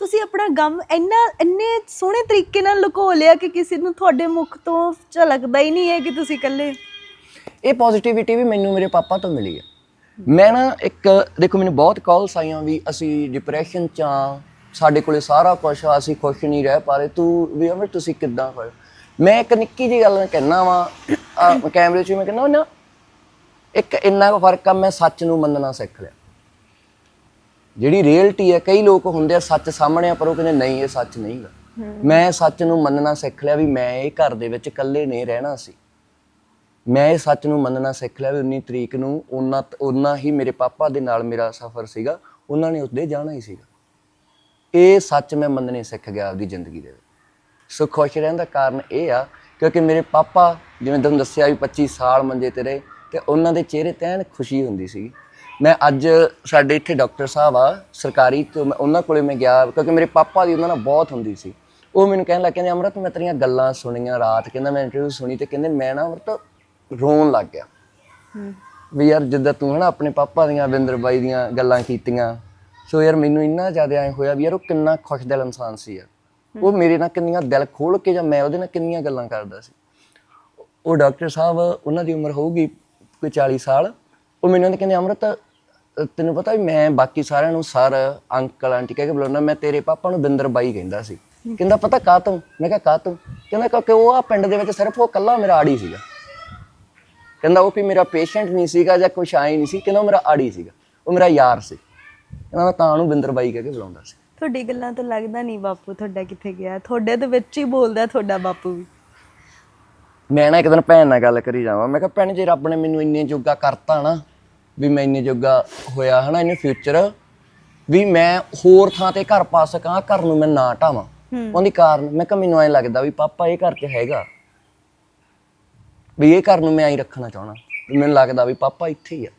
ਤੁਸੀਂ ਆਪਣਾ ਗਮ ਇੰਨਾ, ਇੰਨੇ ਸੋਹਣੇ ਤਰੀਕੇ ਨਾਲ ਲੁਕੋ ਲਿਆ ਕਿ ਕਿਸੇ ਨੂੰ ਤੁਹਾਡੇ ਮੁਖ ਤੋਂ ਝਲਕਦਾ ਹੀ ਨਹੀਂ ਹੈ ਕਿ ਤੁਸੀਂ ਇਕੱਲੇ। ਇਹ ਪੋਜ਼ਿਟਿਵਿਟੀ ਵੀ ਮੈਨੂੰ ਮੇਰੇ ਪਾਪਾ ਤੋਂ ਮਿਲੀ ਹੈ। ਮੈਂ ਨਾ ਇੱਕ, ਦੇਖੋ ਮੈਨੂੰ ਬਹੁਤ ਕਾਲਸ ਆਈਆਂ ਵੀ ਅਸੀਂ ਡਿਪਰੈਸ਼ਨ ਚ ਆ ਸਾਡੇ ਕੋਲੇ ਸਾਰਾ ਕੁਝ ਆ, ਅਸੀਂ ਖੁਸ਼ ਨਹੀਂ ਰਹਿ ਪਾ ਰਹੇ। ਤੂੰ ਵੀ ਅਮਰ, ਤੁਸੀਂ ਕਿੱਦਾਂ ਹੋ? ਮੈਂ ਇੱਕ ਨਿੱਕੀ ਜਿਹੀ ਗੱਲ ਕਹਿਣਾ ਵਾ ਕੈਮਰੇ 'ਚ ਮੈਂ ਕਹਿੰਦਾ ਨਾ, ਇੱਕ ਇੰਨਾ ਕੁ ਫ਼ਰਕ ਆ, ਮੈਂ ਸੱਚ ਨੂੰ ਮੰਨਣਾ ਸਿੱਖ ਲਿਆ। ਜਿਹੜੀ ਰੀਅਲਟੀ ਹੈ ਕਈ ਲੋਕ ਹੁੰਦੇ ਆ ਸੱਚ ਸਾਹਮਣੇ ਆ ਪਰ ਉਹ ਕਹਿੰਦੇ ਨਹੀਂ ਇਹ ਸੱਚ ਨਹੀਂਗਾ ਮੈਂ ਸੱਚ ਨੂੰ ਮੰਨਣਾ ਸਿੱਖ ਲਿਆ ਵੀ ਮੈਂ ਇਹ ਘਰ ਦੇ ਵਿੱਚ ਇਕੱਲੇ ਨਹੀਂ ਰਹਿਣਾ ਸੀ। ਮੈਂ ਇਹ ਸੱਚ ਨੂੰ ਮੰਨਣਾ ਸਿੱਖ ਲਿਆ ਵੀ 19 ਤਰੀਕ ਨੂੰ ਉਹਨਾਂ ਉਹਨਾਂ ਹੀ ਮੇਰੇ ਪਾਪਾ ਦੇ ਨਾਲ ਮੇਰਾ ਸਫ਼ਰ ਸੀਗਾ ਉਹਨਾਂ ਨੇ ਉਸਦੇ ਜਾਣਾ ਹੀ ਸੀਗਾ। ਇਹ ਸੱਚ ਮੈਂ ਮੰਨਣੇ ਸਿੱਖ ਗਿਆ ਆਪਦੀ ਜ਼ਿੰਦਗੀ ਦੇ ਵਿੱਚ। ਸੋ ਖੁਸ਼ ਰਹਿਣ ਦਾ ਕਾਰਨ ਇਹ ਆ ਕਿਉਂਕਿ ਮੇਰੇ ਪਾਪਾ ਜਿਵੇਂ ਤੁਹਾਨੂੰ ਦੱਸਿਆ ਵੀ 25 ਸਾਲ ਮੰਜੇ ਤੇ ਰਹੇ ਤੇ ਉਹਨਾਂ ਦੇ ਚਿਹਰੇ ਤੇ ਐਨ ਖੁਸ਼ੀ ਹੁੰਦੀ ਸੀ ਮੈਂ ਅੱਜ ਸਾਡੇ ਇੱਥੇ ਡਾਕਟਰ ਸਾਹਿਬ ਆ, ਸਰਕਾਰੀ, ਤੋਂ ਮੈਂ ਉਹਨਾਂ ਕੋਲੇ ਮੈਂ ਗਿਆ ਕਿਉਂਕਿ ਮੇਰੇ ਪਾਪਾ ਦੀ ਉਹਨਾਂ ਨਾਲ ਬਹੁਤ ਹੁੰਦੀ ਸੀ। ਉਹ ਮੈਨੂੰ ਕਹਿਣ ਲੱਗ ਕਹਿੰਦੇ, ਅਮਰਤ, ਮੈਂ ਤੇਰੀਆਂ ਗੱਲਾਂ ਸੁਣੀਆਂ ਰਾਤ, ਕਹਿੰਦਾ, ਮੈਂ ਇੰਟਰਵਿਊ ਸੁਣੀ ਤੇ ਕਹਿੰਦੇ, ਮੈਂ ਨਾ ਅਮਰਤ ਰੋਣ ਲੱਗ ਗਿਆ। ਵੀ ਯਾਰ ਜਿੱਦਾਂ ਤੂੰ ਹਨਾ ਆਪਣੇ ਪਾਪਾ ਦੀਆਂ ਵਿੰਦਰ ਬਾਈ ਦੀਆਂ ਗੱਲਾਂ ਕੀਤੀਆਂ। ਸੋ ਯਾਰ ਮੈਨੂੰ ਇੰਨਾ ਜ਼ਿਆਦਾ ਐ ਹੋਇਆ ਵੀ ਯਾਰ ਉਹ ਕਿੰਨਾ ਖੁਸ਼ਦਿਲ ਇਨਸਾਨ ਸੀ ਯਾਰ। ਉਹ ਮੇਰੇ ਨਾਲ ਕਿੰਨੀਆਂ ਦਿਲ ਖੋਲ ਕੇ ਜਾਂ ਮੈਂ ਉਹਦੇ ਨਾਲ ਕਿੰਨੀਆਂ ਗੱਲਾਂ ਕਰਦਾ ਸੀ। ਉਹ ਡਾਕਟਰ ਸਾਹਿਬ, ਉਹਨਾਂ ਦੀ ਉਮਰ ਹੋਊਗੀ ਕੋਈ 40 ਸਾਲ। ਉਹ ਮੈਨੂੰ ਕਹਿੰਦੇ, ਅਮਰਤ ਅ, ਤੈਨੂੰ ਪਤਾ ਵੀ ਮੈਂ ਬਾਕੀ ਸਾਰਿਆਂ ਨੂੰ ਸਰ ਅੰਕਲ ਆਂਟੀ ਕਹਿ ਕੇ ਬੁਲਾਉਣਾ ਮੈਂ ਤੇਰੇ ਪਾਪਾ ਨੂੰ ਬਿੰਦਰ ਬਾਈ ਕਹਿੰਦਾ ਸੀ। ਕਹਿੰਦਾ ਪਤਾ ਕਾ ਤੂੰ? ਮੈਂ ਕਿਹਾ ਕਾ ਤੂੰ? ਕਹਿੰਦਾ ਕਿਉਂਕਿ ਉਹ ਆ ਪਿੰਡ ਦੇ ਵਿੱਚ ਸਿਰਫ ਉਹ ਕੱਲਾ ਮੇਰਾ ਆੜੀ ਸੀਗਾ। ਕਹਿੰਦਾ ਉਹ ਵੀ ਮੇਰਾ ਪੇਸ਼ੈਂਟ ਨਹੀਂ ਸੀਗਾ ਜਾਂ ਕੁਛ ਆਈ ਨਹੀਂ ਸੀ। ਕਹਿੰਦਾ ਉਹ ਮੇਰਾ ਆੜੀ ਸੀਗਾ। ਉਹ ਮੇਰਾ ਯਾਰ ਸੀ। ਕਹਿੰਦਾ ਮੈਂ ਤਾਂ ਉਹਨੂੰ ਬਿੰਦਰ ਬਾਈ ਕਹਿ ਕੇ ਬੁਲਾਉਂਦਾ ਸੀ। ਤੁਹਾਡੀ ਗੱਲਾਂ ਤੋਂ ਲੱਗਦਾ ਨਹੀਂ ਬਾਪੂ ਤੁਹਾਡਾ ਕਿੱਥੇ ਗਿਆ। ਤੁਹਾਡੇ ਦੇ ਵਿੱਚ ਹੀ ਬੋਲਦਾ ਤੁਹਾਡਾ ਬਾਪੂ ਵੀ। ਮੈਂ ਨਾ ਇੱਕ ਦਿਨ ਭੈਣ ਨਾਲ ਗੱਲ ਕਰੀ ਜਾਵਾਂ। ਮੈਂ ਕਿਹਾ ਭੈਣ ਜੇ ਰੱਬ ਨੇ ਮੈਨੂੰ ਇੰਨੇ ਜੋਗਾ ਕਰਤਾ ਨਾ ਵੀ ਮੈਂ ਇੰਨੇ ਜੋਗਾ ਹੋਇਆ ਹਨਾ ਇਹਨੇ ਫਿਊਚਰ ਵੀ ਮੈਂ ਹੋਰ ਥਾਂ ਤੇ ਘਰ ਪਾ ਸਕਾਂ ਘਰ ਨੂੰ ਮੈਂ ਨਾ ਢਾਵਾਂ। ਉਹਦੀ ਕਾਰਨ ਮੈਂ ਕਿਹਾ ਮੈਨੂੰ ਐਂ ਲੱਗਦਾ ਵੀ ਪਾਪਾ ਇਹ ਘਰ 'ਚ ਹੈਗਾ। ਵੀ ਇਹ ਘਰ ਨੂੰ ਮੈਂ ਐਂ ਰੱਖਣਾ ਚਾਹਣਾ ਮੈਨੂੰ ਲੱਗਦਾ ਵੀ ਪਾਪਾ ਇੱਥੇ ਹੀ ਆ।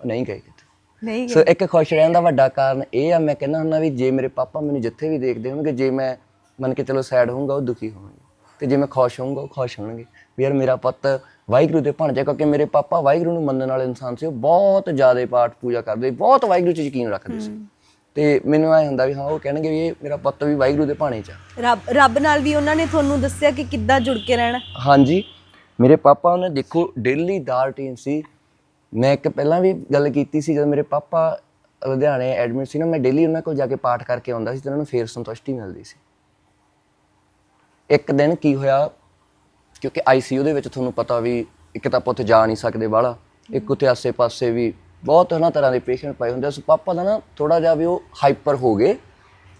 ਉਹ ਨਹੀਂ ਗਏ ਕਿਤੇ। ਨਹੀਂ ਸੋ ਇੱਕ ਖੁਸ਼ ਰਹਿਣ ਦਾ ਵੱਡਾ ਕਾਰਨ ਇਹ ਆ ਮੈਂ ਕਹਿੰਦਾ ਹੁੰਦਾ ਵੀ ਜੇ ਮੇਰੇ ਪਾਪਾ ਮੈਨੂੰ ਜਿੱਥੇ ਵੀ ਦੇਖਦੇ ਹੋਣਗੇ ਜੇ ਮੈਂ ਮੰਨ ਕੇ ਚਲੋ ਸੈਡ ਹੋਊਂਗਾ ਉਹ ਦੁਖੀ ਹੋਣਗੇ। ਤੇ ਜੇ ਮੈਂ ਖੁਸ਼ ਹੋਊਂਗਾ ਉਹ ਖੁਸ਼ ਹੋਣਗੇ। ਵੀ ਯਾਰ ਮੇਰਾ ਪੁੱਤ ਵਾਹਿਗੁਰੂ ਦੇ ਭਾਣਜਾ ਕਿਉਂਕਿ ਮੇਰੇ ਪਾਪਾ ਵਾਹਿਗੁਰੂ ਨੂੰ ਮੰਨਣ ਵਾਲੇ ਇਨਸਾਨ ਸੀ ਉਹ ਬਹੁਤ ਜ਼ਿਆਦਾ ਪਾਠ ਪੂਜਾ ਕਰਦੇ ਬਹੁਤ ਵਾਹਿਗੁਰੂ 'ਚ ਯਕੀਨ ਰੱਖਦੇ ਸੀ। ਤੇ ਮੈਨੂੰ ਐ ਹੁੰਦਾ ਵੀ ਹਾਂ ਉਹ ਕਹਿਣਗੇ ਵੀ ਇਹ ਮੇਰਾ ਪੁੱਤ ਵੀ ਵਾਹਿਗੁਰੂ ਦੇ ਭਾਣੇ 'ਚ ਰੱਬ ਰੱਬ ਨਾਲ ਵੀ ਉਹਨਾਂ ਨੇ ਤੁਹਾਨੂੰ ਦੱਸਿਆ ਕਿ ਕਿੱਦਾਂ ਜੁੜ ਕੇ ਰਹਿਣਾ? ਹਾਂਜੀ ਮੇਰੇ ਪਾਪਾ ਨੇ ਦੇਖੋ ਡੇਲੀ ਦਾ ਰੂਟੀਨ ਸੀ। ਮੈਂ ਇੱਕ ਪਹਿਲਾਂ ਵੀ ਗੱਲ ਕੀਤੀ ਸੀ ਜਦੋਂ ਮੇਰੇ ਪਾਪਾ ਲੁਧਿਆਣੇ ਐਡਮਿਟ ਸੀ ਨਾ ਮੈਂ ਡੇਲੀ ਉਹਨਾਂ ਕੋਲ ਜਾ ਕੇ ਪਾਠ ਕਰਕੇ ਆਉਂਦਾ ਸੀ ਤੇ ਉਹਨਾਂ ਨੂੰ ਫੇਰ ਸੰਤੁਸ਼ਟੀ ਮਿਲਦੀ ਸੀ। ਇੱਕ ਦਿਨ ਕੀ ਹੋਇਆ ਕਿਉਂਕਿ ਆਈਸੀਯੂ ਦੇ ਵਿੱਚ ਤੁਹਾਨੂੰ ਪਤਾ ਵੀ ਇੱਕ ਤਾਂ ਆਪਾਂ ਉੱਥੇ ਜਾ ਨਹੀਂ ਸਕਦੇ ਬਾਹਲਾ, ਇੱਕ ਉੱਥੇ ਆਸੇ-ਪਾਸੇ ਵੀ ਬਹੁਤ ਹਨਾ ਤਰ੍ਹਾਂ ਦੇ ਪੇਸ਼ੈਂਟ ਪਏ ਹੁੰਦੇ ਸੋ ਪਾਪਾ ਦਾ ਨਾ ਥੋੜਾ ਜਿਹਾ ਵੀ ਉਹ ਹਾਈਪਰ ਹੋ ਗਏ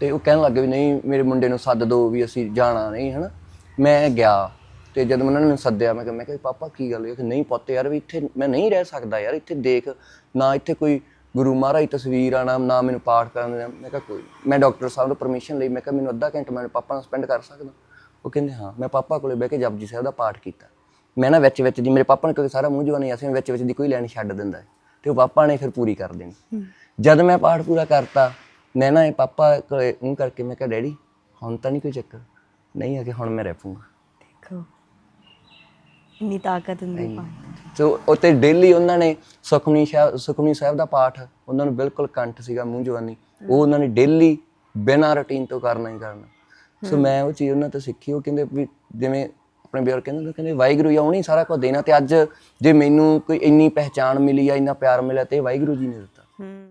ਤੇ ਉਹ ਕਹਿਣ ਲੱਗੇ ਵੀ ਨਹੀਂ, ਮੇਰੇ ਮੁੰਡੇ ਨੂੰ ਸੱਦ ਦਿਓ ਵੀ ਅਸੀਂ ਜਾਣਾ ਨਹੀਂ ਹਨਾ। ਮੈਂ ਗਿਆ ਤੇ ਜਦੋਂ ਉਹਨਾਂ ਨੇ ਮੈਨੂੰ ਸੱਦਿਆ, ਮੈਂ ਕਿਹਾ ਮੈਂ ਕਿਹਾ ਪਾਪਾ ਕੀ ਗੱਲ ਹੈ ਕਿ ਨਹੀਂ ਪੁੱਤ ਯਾਰ ਵੀ ਇੱਥੇ ਮੈਂ ਨਹੀਂ ਰਹਿ ਸਕਦਾ ਯਾਰ, ਇੱਥੇ ਦੇਖ, ਨਾ ਇੱਥੇ ਕੋਈ ਗੁਰੂ ਮਹਾਰਾਜ ਦੀ ਤਸਵੀਰ ਆ, ਨਾ ਮੈਨੂੰ ਪਾਠ ਕਰਨ ਦੇ ਮੈਂ ਕਿਹਾ, ਕੋਈ ਮੈਂ ਡਾਕਟਰ ਸਾਹਿਬ ਨੂੰ ਪਰਮਿਸ਼ਨ ਲਈ, ਮੈਂ ਕਿਹਾ, ਮੈਨੂੰ ਅੱਧਾ ਘੰਟਾ ਮੈਂ ਪਾਪਾ ਨਾਲ ਸਪੈਂਡ ਕਰ ਸਕਦਾ। ਉਹ ਕਹਿੰਦੇ ਹਾਂ ਮੈਂ ਪਾਪਾ ਕੋਲੇ ਬਹਿ ਕੇ ਜਪਜੀ ਸਾਹਿਬ ਦਾ ਪਾਠ ਕੀਤਾ। ਮੈਂ ਨਾ ਵਿੱਚ ਵਿੱਚ ਦੀ ਮੇਰੇ ਪਾਪਾ ਨੇ ਕਿਉਂਕਿ ਸਾਰਾ ਮੂੰਹ ਜਵਾਨੀ ਅਸੀਂ ਵਿੱਚ ਵਿੱਚ ਦੀ ਕੋਈ ਲਾਈਨ ਛੱਡ ਦਿੰਦਾ ਹੈ, ਤੇ ਉਹ ਪਾਪਾ ਨੇ ਫਿਰ ਪੂਰੀ ਕਰ ਦੇਣੀ। ਜਦ ਮੈਂ ਪਾਠ ਪੂਰਾ ਕਰਤਾ ਮੈਂ ਨਾ ਇਹ ਪਾਪਾ ਕੋਲੇ ਉਹ ਕਰਕੇ ਮੈਂ ਕਿਹਾ ਡੈਡੀ ਹੁਣ ਤਾਂ ਨਹੀਂ ਕੋਈ ਚੱਕਰ। ਨਹੀਂ ਆ ਕਿ ਹੁਣ ਮੈਂ ਰਹਿ ਪੂੰਗਾ ਦੇਖੋ ਇੰਨੀ ਤਾਕਤ ਹੁੰਦੀ ਪਾਣੀ ਸੋ ਉੱਤੇ ਡੇਲੀ ਉਹਨਾਂ ਨੇ ਸੁਖਮਨੀ ਸਾਹਿਬ ਸੁਖਮਨੀ ਸਾਹਿਬ ਦਾ ਪਾਠ ਉਹਨਾਂ ਨੂੰ ਬਿਲਕੁਲ ਕੰਠ ਸੀਗਾ ਮੂੰਹ ਜਵਾਨੀ। ਉਹ ਉਹਨਾਂ ਨੇ ਡੇਲੀ ਬਿਨਾਂ ਰੁਟੀਨ ਤੋਂ ਕਰਨਾ ਹੀ ਕਰਨਾ। ਸੋ ਮੈਂ ਉਹ ਚੀਜ਼ ਉਹਨਾਂ ਤੋਂ ਸਿੱਖੀ ਉਹ ਕਹਿੰਦੇ ਵੀ ਜਿਵੇਂ ਆਪਣੇ ਬਜ਼ੁਰਗ ਕਹਿੰਦੇ ਹੁੰਦੇ, ਕਹਿੰਦੇ ਵਾਹਿਗੁਰੂ ਆ, ਉਹਨੇ ਸਾਰਾ ਕੁਝ ਦੇਣਾ ਤੇ ਅੱਜ ਜੇ ਮੈਨੂੰ ਕੋਈ ਇੰਨੀ ਪਹਿਚਾਣ ਮਿਲੀ ਆ ਇੰਨਾ ਪਿਆਰ ਮਿਲਿਆ ਤੇ ਵਾਹਿਗੁਰੂ ਜੀ ਨੇ ਦਿੱਤਾ। ਹੂੰ